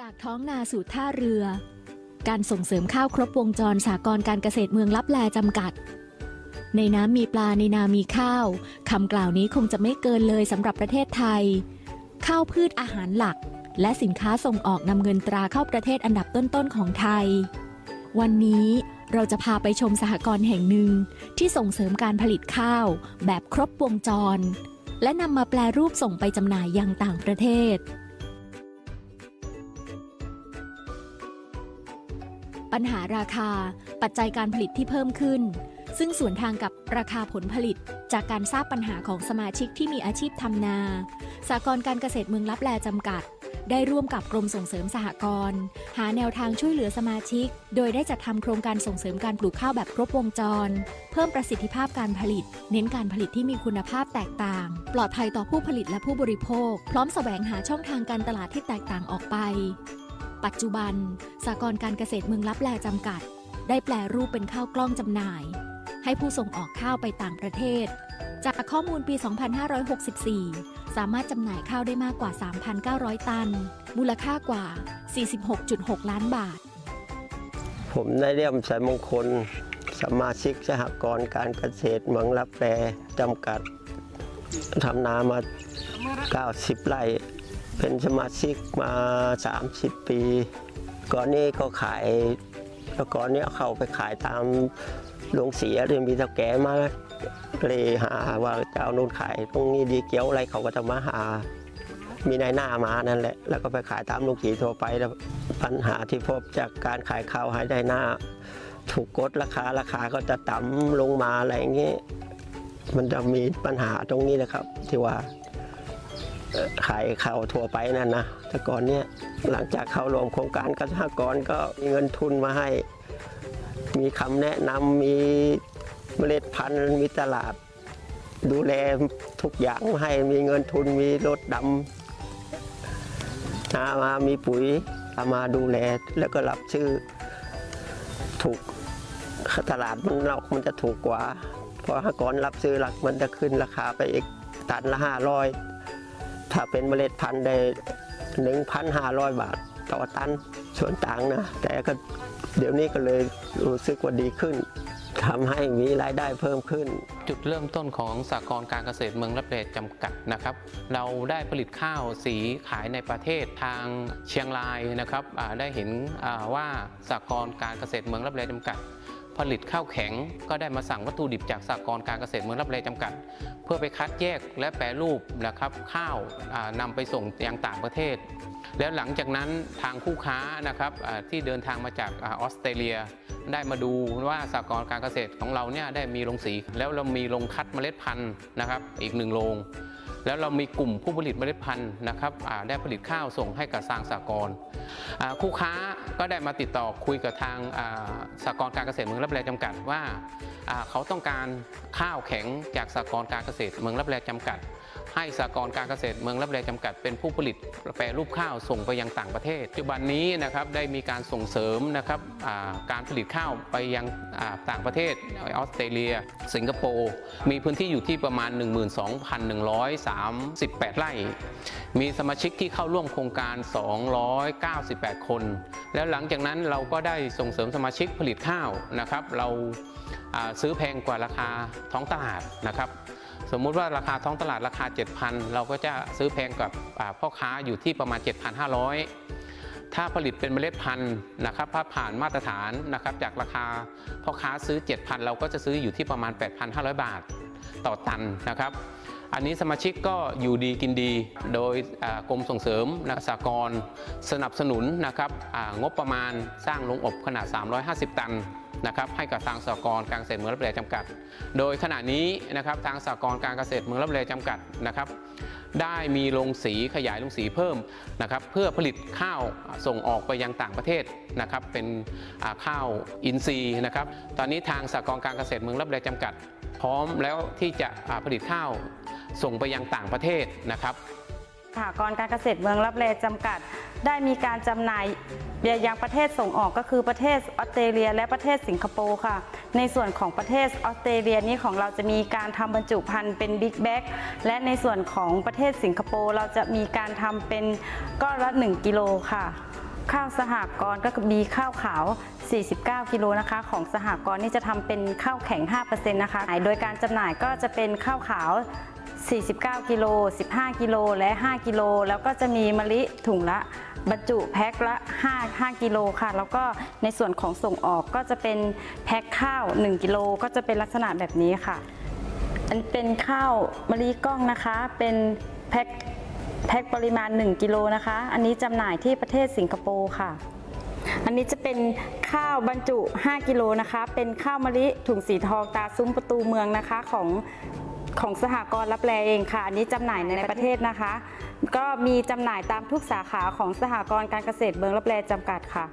จากท้องนาสู่ท่าเรือ การส่งเสริมข้าวครบวงจรสากรณ์การเกษตรเมืองลับแลจำกัด ในน้ำมีปลาในนามีข้าวคำกล่าวนี้คงจะไม่เกินเลยสำหรับประเทศไทย ข้าวพืชอาหารหลัก และสินค้าส่งออกนำเงินตราเข้าประเทศอันดับต้นๆของไทย วันนี้เราจะพาไปชมสหกรณ์แห่งหนึ่งที่ส่งเสริมการผลิตข้าว แบบครบวงจร และนำมาแปลรูปส่งไปจำหน่ายยังต่างประเทศ ปัญหาราคา ปัจจัยการผลิตที่เพิ่มขึ้น ซึ่งส่วนทางกับราคาผลผลิต จากการทราบปัญหาของสมาชิกที่มีอาชีพทำนาสากรการเกษตรเมืองลับแลจำกัด ได้ร่วมกับกรมส่งเสริมสหกรณ์หาแนวทางช่วยเหลือสมาชิก โดยได้จัดทำโครงการส่งเสริมการปลูกข้าวแบบครบวงจร เพิ่มประสิทธิภาพการผลิต เน้นการผลิตที่มีคุณภาพแตกต่าง ปลอดภัยต่อผู้ผลิตและผู้บริโภค พร้อมแสวงหาช่องทางการตลาดที่แตกต่างออกไป ปัจจุบันสากรการเกษตรเมืองลับแลจำกัด ได้แปลรูปเป็นข้าวกล้องจำหน่าย ให้ผู้ส่งออกข้าวไปต่างประเทศ จากข้อมูลปี 2564 สามารถจำหน่ายข้าวได้มากกว่า 3,900 ตัน มูลค่ากว่า 46.6 ล้านบาท ผมได้เรียมสายมงคล สมาชิกสหกรณ์การเกษตรเมืองรับแปรจำกัดทำนามา 90 ไร่ เป็นสมาชิกมา 30 ปี ก่อนนี้ก็ขายแล้วก่อนนี้เขาไปขายตามโรงสีเรียนมีเท่าแก่มาเลยหาว่าจะเอานู่นขายตรงนี้ดีเกี้ยวอะไรเขาก็จะมาหา มีนายหน้ามานั่นแหละ แล้วก็ไปขายตามโรงสีทั่วไปแล้วปัญหาที่พบจากการขายข้าวให้ได้หน้า ถูกกดราคาราคาก็จะต่ำลงมาอะไรอย่างเงี้ยมันจะมีปัญหาตรงนี้นะครับ ที่ว่า ขายข้าวทั่วไปนั่นนะแต่ก่อนเนี้ยหลังจากเข้ารวมโครงการเกษตรกรก็มีเงินทุนมาให้ มีคำแนะนำมีเมล็ดพันธุ์มีตลาด ดูแลทุกอย่างให้มีเงินทุนมีรถดำนามามีปุ๋ยเอามาดูแลแล้วก็รับชื่อถูกตลาดมันนอกมันจะถูกกว่า เพราะถ้าก่อนรับซื้อหลักมันจะขึ้นราคาไปอีกตันละห้าร้อย ถ้าเป็นเมล็ดพันธุ์ได้หนึ่งพันห้าร้อยบาทต่อตันส่วนต่างนะ แต่ก็เดี๋ยวนี้ก็เลยรู้สึกว่าดีขึ้นทำให้มีรายได้เพิ่มขึ้น จุดเริ่มต้นของสากลการเกษตรเมืองรับแลจำกัดนะครับ เราได้ผลิตข้าวสีขายในประเทศทางเชียงรายนะครับได้เห็นว่าสากลการเกษตรเมืองรับแลจำกัด ผลิตข้าวแข็ง ก็ได้มาสั่งวัตถุดิบจากสากลการเกษตรเมืองรับแลจำกัด เพื่อไปคัดแยกและแปรรูปนะครับข้าวอ่านำไปส่งยังต่างประเทศ แล้วหลังจากนั้นทางคู่ค้านะครับที่เดินทางมาจากออสเตรเลีย ได้มาดูว่าสากลการเกษตรของเราเนี่ยได้มีโรงสี แล้วเรามีโรงคัดเมล็ดพันธุ์นะครับอีกหนึ่งโรง แล้วเรามีกลุ่มผู้ผลิตเมล็ดพันธุ์นะครับได้ผลิตข้าวส่งให้กับทางสากลคู่ค้าก็ได้มาติดต่อคุยกับทางสากลการเกษตรเมืองรับแลจำกัดว่าเขาต้องการข้าวแข็งจากสากลการเกษตรเมืองรับแลจำกัด ให้สากลการเกษตรเมืองรับแลจำกัดเป็นผู้ผลิตแปรรูปข้าวส่งไปยังต่างประเทศปัจจุบันนี้นะครับได้มีการส่งเสริมนะครับการผลิตข้าวไปยังต่างประเทศออสเตรเลีย สิงคโปร์มีพื้นที่อยู่ที่ประมาณ 12,138 ไร่ มีสมาชิกที่เข้าร่วมโครงการ 298 คน แล้วหลังจากนั้นเราก็ได้ส่งเสริมสมาชิกผลิตข้าวนะครับ เราซื้อแพงกว่าราคาท้องตลาดนะครับ สมมุติว่าราคาท้องตลาดราคา 7,000 เราก็จะซื้อแพงกับพ่อค้าอยู่ที่ประมาณ 7,500 ถ้าผลิตเป็นเมล็ดพันธุ์นะครับถ้าผ่านมาตรฐานนะครับจากราคาพ่อค้าซื้อ 7,000 เราก็จะซื้ออยู่ที่ประมาณ 8,500 บาทต่อตันนะครับอันนี้สมาชิกก็อยู่ดีกินดี โดยกรมส่งเสริมนะสากรสนับสนุนนะครับงบประมาณสร้างโรงอบขนาด 350 ตัน นะครับให้กับทางสากรณ์การเกษตรเมืองรับแลจำกัด โดยขณะนี้นะครับทางสากรณ์การเกษตรเมืองรับแลจำกัดนะครับได้มีโรงสีขยายโรงสีเพิ่มนะครับเพื่อผลิตข้าวส่งออกไปยังต่างประเทศนะครับเป็นข้าวอินทรีย์นะครับตอนนี้ทางสากรณ์การเกษตรเมืองรับแลจำกัด พร้อมแล้วที่จะผลิตข้าวส่งไปยังต่างประเทศนะครับ สหกรณ์การเกษตรเมืองรับแลจำกัด ได้มีการจำหน่ายไปยังประเทศส่งออกก็คือประเทศออสเตรเลีย และประเทศสิงคโปร์ค่ะ ในส่วนของประเทศออสเตรเลียนี้ของเราจะมีการทำบรรจุภัณฑ์เป็นบิ๊กแบ็กและในส่วนของประเทศสิงคโปร์เราจะมีการทำเป็นก้อนละ 1 กิโลค่ะ ข้าวสหกรณ์ก็มีข้าวขาว 49 กิโลนะคะ ของสหกรณ์นี่จะทำเป็นข้าวแข็ง 5%นะคะโดยการจำหน่ายก็จะเป็นข้าวขาว 49 กิโล 15 กิโล และ 5 กิโล แล้วก็จะมีมะลิถุงละบรรจุแพ็คละ 5 5 กิโลค่ะ แล้วก็ในส่วนของส่งออกก็จะเป็นแพ็คข้าว 1 กิโล ก็จะเป็นลักษณะแบบนี้ค่ะ อันเป็นข้าวมะลิกล้องนะคะ เป็นแพ็คแพ็คปริมาณ 1 กิโลนะคะ อันนี้จำหน่ายที่ประเทศสิงคโปร์ค่ะอันนี้จะเป็นข้าวบรรจุ 5 กิโลนะคะ เป็นข้าวมะลิถุงสีทองตาซุ้มประตูเมืองนะคะของ ของสหกรณ์รับแลเองค่ะ อันนี้จำหน่ายในประเทศนะคะ ก็มีจำหน่ายตามทุกสาขาของสหกรณ์การเกษตรเมืองรับแลจำกัดค่ะ